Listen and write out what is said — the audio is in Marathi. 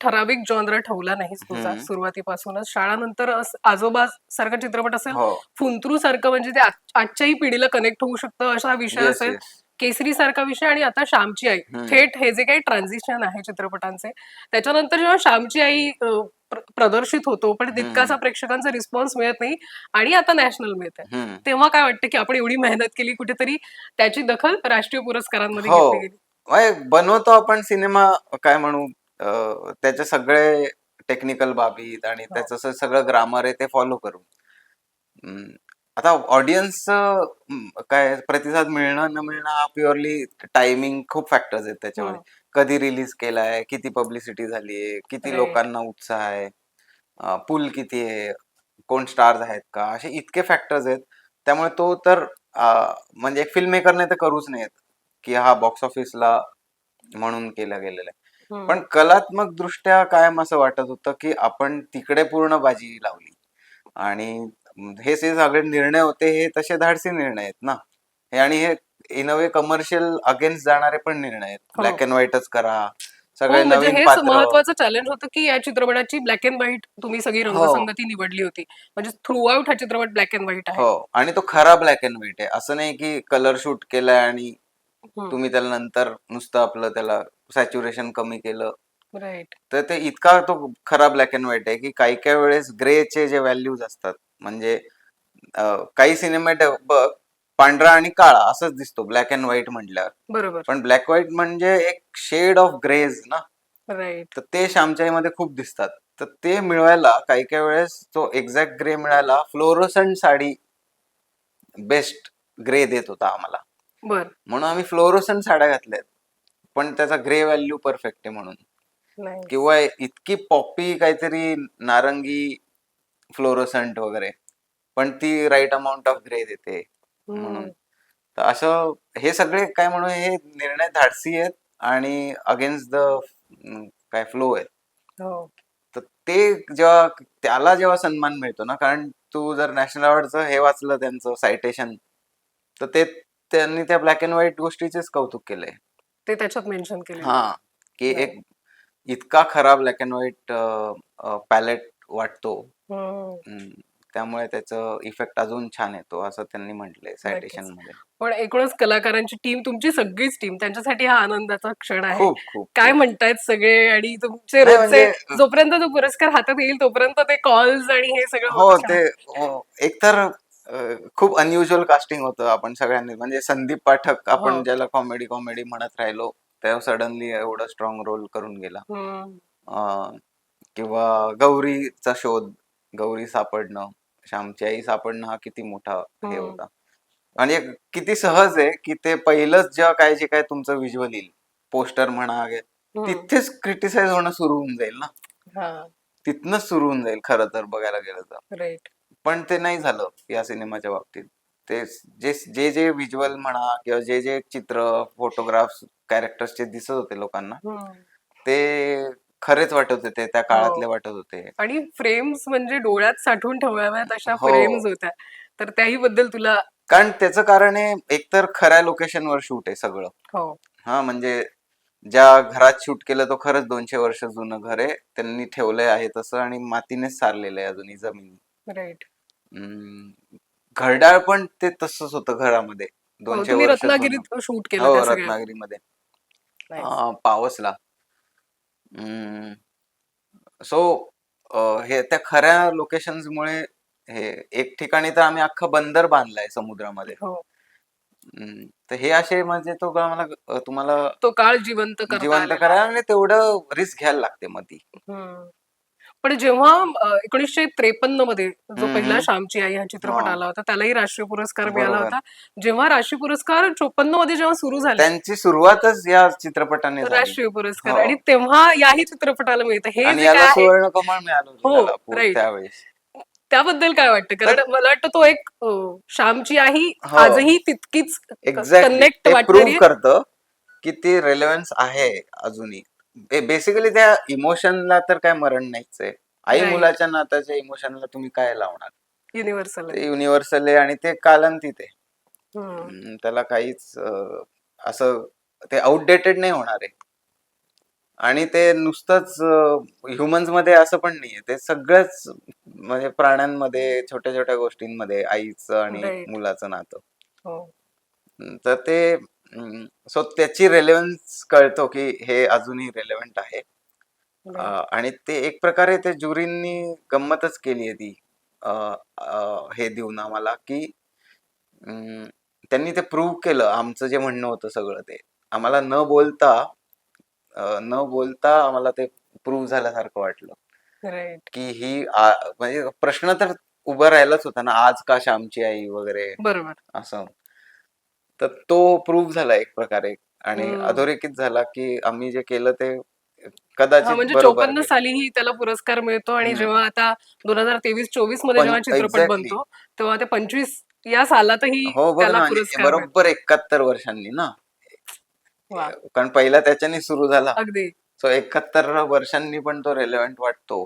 ठराविक जॉनर ठेवला नाहीस तुझा हम्म. सुरुवातीपासूनच. शाळानंतर अस- आजोबा सारखा चित्रपट असेल हो. फुंतरू सारखं म्हणजे ते आज- आजच्याही पिढीला कनेक्ट होऊ शकतं असा विषय असेल. केसरी सारखा विषय आणि आता श्यामची आई. हम्म. थेट हे जे काही ट्रान्झिशन आहे चित्रपटांचे त्याच्यानंतर जेव्हा श्यामची आई अ, प्र- प्रदर्शित होतो पण तितकासा प्रेक्षकांचा रिस्पॉन्स मिळत नाही आणि आता नॅशनल मिळत आहे हम्म. तेव्हा काय वाटतं की आपण एवढी मेहनत केली कुठेतरी त्याची दखल राष्ट्रीय पुरस्कारांमध्ये हो. घेतली गेली? बनवतो आपण सिनेमा काय म्हणू? त्याचे सगळे टेक्निकल बाबी आणि हो. त्याचं सगळं ग्रामर आहे ते फॉलो करून आता ऑडियन्स काय प्रतिसाद मिळणं न मिळणं हा प्युअरली टायमिंग खूप फॅक्टर्स आहेत त्याच्यामध्ये हम्म. कधी रिलीज केलाय किती पब्लिसिटी झालीये किती. लोकांना उत्साह आहे पुल किती आहे कोण स्टार्स आहेत का असे इतके फॅक्टर्स आहेत त्यामुळे तो तर म्हणजे फिल्म मेकरने तर करूच नाहीत की हा बॉक्स ऑफिसला म्हणून केला गेलेला आहे. पण कलात्मक दृष्ट्या कायम असं वाटत होतं की आपण तिकडे पूर्ण बाजी लावली. आणि हे सगळे निर्णय होते हे तसे धाडसी निर्णय आहेत ना. हे आणि हे in a way commercial against जाणारे पण निर्णय आहेत. हो. ब्लॅक अँड व्हाईटच करा. हो, सगळे म्हणजे नवीन महत्वाचं चॅलेंज होतं की या चित्रपटाची ब्लॅक अँड व्हाईट तुम्ही सगळी हो. रंगसंगती निवडली होती. म्हणजे थ्रू आउट हा चित्रपट ब्लॅक अँड व्हाईट आहे. हो आणि तो खरा ब्लॅक अँड व्हाईट आहे. असं नाही की कलर शूट केलाय आणि. तुम्ही त्याला नंतर नुसतं आपलं त्याला सॅच्युरेशन कमी केलं. राईट तर ते इतका तो खरा ब्लॅक अँड व्हाईट आहे की काही काही वेळेस ग्रेचे जे व्हॅल्यूज असतात म्हणजे काही सिनेमॅट बघ पांढरा आणि काळा असंच दिसतो ब्लॅक अँड व्हाईट म्हटल्यावर. बरोबर. पण ब्लॅक व्हाईट म्हणजे एक शेड ऑफ ग्रेज ना. राईट तर ते श्यामच्याईमध्ये खूप दिसतात. तर ते मिळवायला काही काही वेळेस तो एक्झॅक्ट ग्रे मिळायला फ्लोरोसंट साडी बेस्ट ग्रे देत होता आम्हाला. बर. म्हणून आम्ही फ्लोरोसंट साड्या घातल्यात. पण त्याचा ग्रे व्हॅल्यू परफेक्ट आहे म्हणून. किंवा इतकी पॉपी काहीतरी नारंगी फ्लोरोसंट वगैरे पण ती राईट अमाऊंट ऑफ ग्रे देते म्हणून. तर असं हे सगळे काय म्हणू हे निर्णय धाडसी आहेत आणि अगेन्स्ट द काय फ्लो आहेत हो. तर ते जेव्हा त्याला जेव्हा सन्मान मिळतो ना कारण तू जर नॅशनल अवॉर्डचं हे वाचलं त्यांचं सायटेशन तर ते त्यांनी त्या ब्लॅक अँड व्हाईट गोष्टीचेच कौतुक केलंय. ते त्याच्यात मेन्शन केले हा की. एक इतका खराब ब्लॅक अँड व्हाईट पॅलेट वाटतो. हम्म, त्यामुळे त्याचं इफेक्ट अजून छान येतो असं त्यांनी म्हटलंय सायटेशनमध्ये. पण एकूणच कलाकारांची टीम तुमची सगळीच टीम त्यांच्यासाठी हा आनंदाचा क्षण आहे. खूप खूप काय म्हणतायत सगळे आणि तुमचे नाही रोजचे म्हणजे- जोपर्यंत तो पुरस्कार हातात येईल तोपर्यंत ते कॉल्स आणि हे सगळं हो ते हो, एकतर खूप अनयुजल कास्टिंग होतं आपण सगळ्यांनी म्हणजे संदीप पाठक हो. आपण ज्याला कॉमेडी कॉमेडी म्हणत राहिलो तेव्हा सडनली एवढा स्ट्रॉंग रोल करून गेला. अं, किंवा गौरीचा शोध गौरी सापडणं श्यामची आई सापडणं हा किती मोठा हे हम्म. होता आणि किती सहज आहे की ते पहिलंच जेव्हा काय जे काय तुमचं व्हिज्युअल येईल पोस्टर म्हणा. तिथेच क्रिटिसाइज होणं सुरू होऊन जाईल ना हा तिथनच सुरू होऊन जाईल खरं तर बघायला गेलं तर पण ते नाही झालं या सिनेमाच्या बाबतीत. ते जे जे जे व्हिज्युअल म्हणा किंवा जे जे चित्र फोटोग्राफ्स कॅरेक्टर्सचे दिसत होते लोकांना ते खरेच वाटत होते त्या काळातले हो. वाटत होते. आणि फ्रेम्स म्हणजे डोळ्यात साठवून ठेवाव्यात अशा हो. फ्रेम्स होत्या. तर त्याही बद्दल तुला कारण त्याचं कारण आहे एकतर खऱ्या लोकेशनवर शूट आहे सगळं. हो. हा म्हणजे ज्या घरात शूट केलं तो खरंच दोनशे वर्ष जुनं घर आहे त्यांनी ठेवलंय आहे तसं आणि मातीनेच सारलेलं आहे अजूनही जमीन. राईट घरडाळ पण ते तसंच होतं घरामध्ये. दोनशे हो, तुम्ही वर्ष जुनं. रत्नागिरीत शूट केलं हो त्या सगळ्या. रत्नागिरीमध्ये. Nice. अं, पावसला. सो हे त्या खऱ्या लोकेशन्स मुळे हे एक ठिकाणी तर आम्ही अख्खं बंदर बांधलाय समुद्रामध्ये. हो. हम्म, तर हे असे म्हणजे तो का मला अं, तुम्हाला तो काळ जिवंत करता जिवंत आलेला. करायला आणि तेवढं रिस्क घ्यायला लागते मधी. हम्म. पण जेव्हा एकोणीसशे त्रेपन्नमध्ये जो. पहिला श्यामची आई हा चित्रपट. आला होता त्यालाही राष्ट्रीय पुरस्कार मिळाला. होता जेव्हा राष्ट्रीय पुरस्कार चोपन्नमध्ये जेव्हा सुरू झाले त्यांची सुरुवातच या चित्रपटाने राष्ट्रीय पुरस्कार हो. आणि तेव्हा याही चित्रपटाला मिळतं हे आणि जे याला काय आहे, सुवर्ण कमळ मिळालं हो, त्याबद्दल काय वाटतं कारण मला वाटतं तो एक श्यामची आई हो. आजही तितकीच कनेक्ट ते वाटणारी प्रूव्ह करतं की ती रेलेव्हन्स आहे अजूनही बेसिकली त्या इमोशनला तर काय मरण नाहीच आहे. आई Right. मुलाच्या नात्याच्या इमोशनला तुम्ही काय लावणार? युनिव्हर्सल ते युनिव्हर्सल आहे आणि ते कालांतीत आहे. हम्म, त्याला काहीच अं, असं ते आउटडेटेड नाही होणार आहे. आणि ते नुसतंच ह्युमन्समध्ये असं पण नाहीये ते सगळ्याच म्हणजे प्राण्यांमध्ये छोट्या छोट्या गोष्टींमध्ये आईचं आणि Right. मुलाचं नातं. हो. हम्म, तर ते सो त्याची रेलेव्हन्स कळतो की हे अजूनही रेलेव्हंट आहे. आणि ते एक प्रकारे ते ज्युरींनी गंमतच केली आहे ती. हे देऊन आम्हाला की त्यांनी ते प्रूव्ह केलं. आमचं जे म्हणणं होतं सगळं ते. आम्हाला न बोलता न बोलता आम्हाला ते प्रूव्ह झाल्यासारखं वाटलं. की ही म्हणजे प्रश्न तर उभा राहिलाच होता ना आज का श्यामची आई वगैरे बरोबर. असं. तर तो प्रूव्ह झाला एक प्रकारे आणि हम्म. अधोरेखित झाला की आम्ही जे केलं ते हा कदाचित म्हणजे बरोबर चोपन्न आहे. सालीही त्याला पुरस्कार मिळतो आणि हम्म. जेव्हा आता दोन हजार तेवीस चोवीसमध्ये पण- जेव्हा चित्रपट exactly. बनतो तेव्हा ते पंचवीस या सालातही हो बघ त्याला ना पुरस्कार मिळतो. बरोबर एकाहत्तर वर्षांनी ना वा. कारण पहिला त्याच्याने सुरू झाला अगदी सो एकाहत्तर वर्षांनी पण तो रेलेव्हंट वाटतो